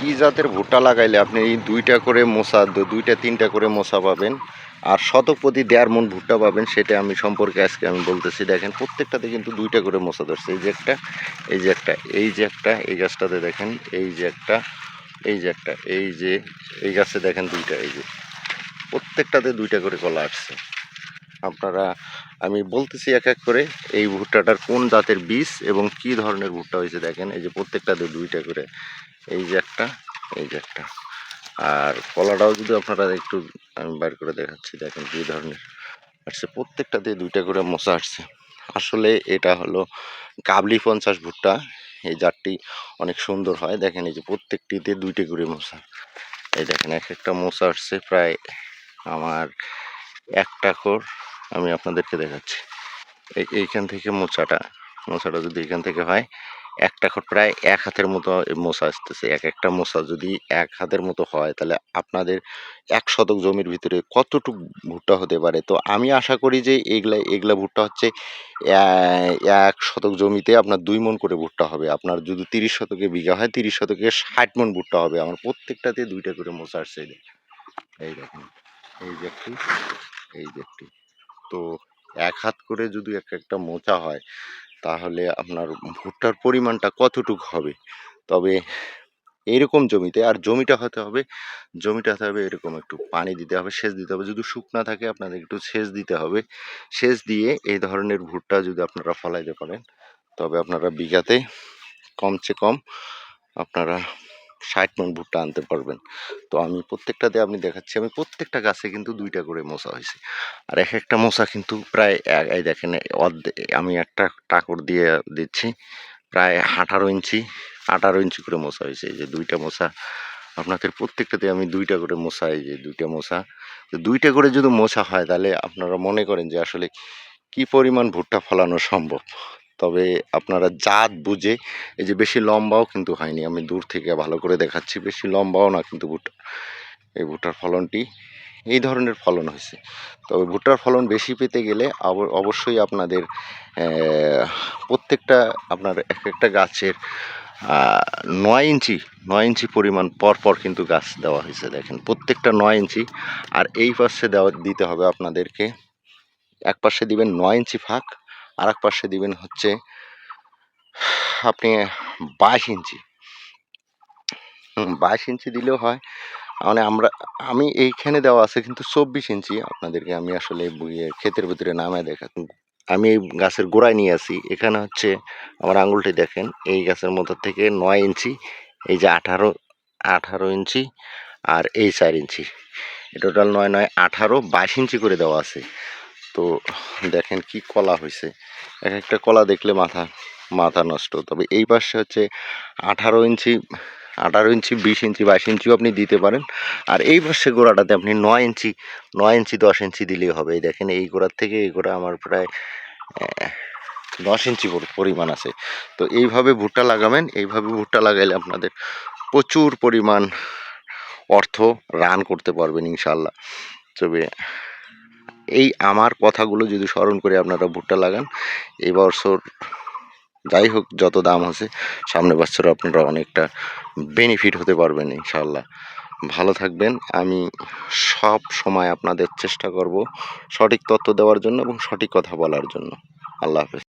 কি জাতের ভুট্টা লাগাইলে আপনি এই দুইটা করে মোসা দুইটা, তিনটা করে মোসা পাবেন আর শতক দেড় মন ভুট্টা পাবেন সেটা আমি সম্পর্কে আজকে আমি বলতেছি। দেখেন, প্রত্যেকটাতে কিন্তু দুইটা করে মোসা ধরছে। এই যে একটা, এই যে একটা, এই যে একটা, এই গাছটাতে দেখেন, এই যে একটা, এই যে একটা, এই যে, এই গাছে দেখেন দুইটা, এই যে। প্রত্যেকটাতে দুইটা করে কলা আসছে। আপনারা, আমি বলতেছি এক এক করে, এই ভুট্টাটার কোন জাতের বীজ এবং কি ধরনের ভুট্টা হয়েছে দেখেন, এই যে প্রত্যেকটাতে দুইটা করে, এই যে একটা, এই যে একটা। আর কলাটাও যদি আপনারা একটু, আমি বার করে দেখাচ্ছি, দেখেন কি ধরনের। আসছে প্রত্যেকটাতে দুইটা করে মশা আসছে। আসলে এটা হলো কাবলি পঞ্চাশ ভুট্টা, এই জাতটি অনেক সুন্দর হয়। দেখেন, এই যে প্রত্যেকটিতে দুইটা করে মশা এই দেখেন, এক একটা মশা আসছে প্রায় আমার একটা খোর আমি আপনাদেরকে দেখাচ্ছি। এই, এইখান থেকে মোচাটা মোচাটা যদি এখান থেকে হয়, একটা প্রায় এক হাতের মতো মোচা আসতেছে। এক একটা মোচা যদি এক হাতের মতো হয়, তাহলে আপনাদের এক শতক জমির ভিতরে কতটুক ভুট্টা হতে পারে? তো আমি আশা করি যে এগুলা এগুলা ভুট্টা হচ্ছে এক শতক জমিতে আপনার দুই মন করে ভুট্টা হবে। আপনার যদি তিরিশ শতকে বিঘা হয়, তিরিশ শতকে ষাট মন ভুট্টা হবে। আমার প্রত্যেকটাতে দুইটা করে মোচা আসছে। এই দেখেন, এই যে একটি, এই যে একটি। তো এক হাত করে যদি এক একটা মোচা হয়, তাহলে আপনার ভুট্টার পরিমাণটা কতটুক হবে? তবে এরকম জমিতে, আর জমিটা হতে হবে, জমিটা হতে হবে এরকম একটু পানি দিতে হবে, সেচ দিতে হবে। যদি শুকনা থাকে, আপনাদের একটু সেচ দিতে হবে। সেচ দিয়ে এই ধরনের ভুট্টা যদি আপনারা ফলাইতে পারেন, তবে আপনারা বিঘাতে কমসে কম আপনারা ষাট মন ভুট্টা আনতে পারবেন। তো আমি প্রত্যেকটাতে আপনি দেখাচ্ছি, আমি প্রত্যেকটা গাছে কিন্তু দুইটা করে মোচা হয়েছে আর এক একটা মোচা কিন্তু প্রায় এই দেখেন আমি একটা টাকর দিয়ে দিচ্ছি, প্রায় আঠারো ইঞ্চি আঠারো ইঞ্চি করে মোচা হয়েছে যে দুইটা মোচা আপনাদের প্রত্যেকটাতে আমি দুইটা করে মোচা এই যে দুইটা মোচা তো দুইটা করে যদি মোচা হয়, তাহলে আপনারা মনে করেন যে আসলে কি পরিমাণ ভুট্টা ফলানো সম্ভব? তবে আপনারা জাত বুঝে, এই যে বেশি লম্বাও কিন্তু হয়নি। আমি দূর থেকে ভালো করে দেখাচ্ছি, বেশি লম্বাও না কিন্তু ভুট্টা, এই ভুট্টার ফলনটি, এই ধরনের ফলন হয়েছে। তবে ভুট্টার ফলন বেশি পেতে গেলে অব- অবশ্যই আপনাদের প্রত্যেকটা আপনার এক একটা গাছের নয় ইঞ্চি নয় ইঞ্চি পরিমাণ পর পর কিন্তু গাছ দেওয়া হয়েছে, দেখেন। প্রত্যেকটা নয় ইঞ্চি, আর এই পাশে দেওয়া, দিতে হবে আপনাদেরকে এক পাশে দিবেন নয় ইঞ্চি ফাঁক আর এক পাশে দিবেন হচ্ছে আপনি বাইশ ইঞ্চি। বাইশ ইঞ্চি দিলেও হয়। মানে আমরা, আমি এইখানে দেওয়া আছে কিন্তু চব্বিশ ইঞ্চি। আপনাদেরকে আমি আসলে ক্ষেতের ভিতরে নামে দেখা আমি এই গাছের গোড়ায় নিয়ে আসি। এখানে হচ্ছে আমার আঙুলটি দেখেন, এই গাছের মধ্যে থেকে নয় ইঞ্চি, এই যে আঠারো আঠারো ইঞ্চি আর এই চার ইঞ্চি। টোটাল নয় নয়, আঠারো, বাইশ ইঞ্চি করে দেওয়া আছে। তো দেখেন কি কলা হয়েছে এক একটা কলা দেখলে মাথা মাথা নষ্ট। তবে এই পাশে হচ্ছে আঠারো ইঞ্চি আঠারো ইঞ্চি, বিশ ইঞ্চি, বাইশ ইঞ্চিও আপনি দিতে পারেন। আর এই পাশে গোড়াটাতে আপনি নয় ইঞ্চি নয় ইঞ্চি, দশ ইঞ্চি দিলেই হবে। এই দেখেন এই গোড়ার থেকে এই গোড়া আমার প্রায় দশ ইঞ্চি পরিমাণ আছে। তো এইভাবে ভুট্টা লাগাবেন। এইভাবে ভুট্টা লাগাইলে আপনাদের প্রচুর পরিমাণ অর্থ রান করতে পারবেন ইনশাল্লাহ তবে এই আমার কথাগুলো যদি স্মরণ করে আপনারা ভুট্টা লাগান, এই বছর যাই হোক যত দাম হচ্ছে সামনে বছর আপনারা অনেকটা বেনিফিট হতে পারবেন ইনশাল্লাহ ভালো থাকবেন, আমি সব সময় আপনাদের চেষ্টা করব সঠিক তথ্য দেওয়ার জন্য এবং সঠিক কথা বলার জন্য। আল্লাহ হাফেজ।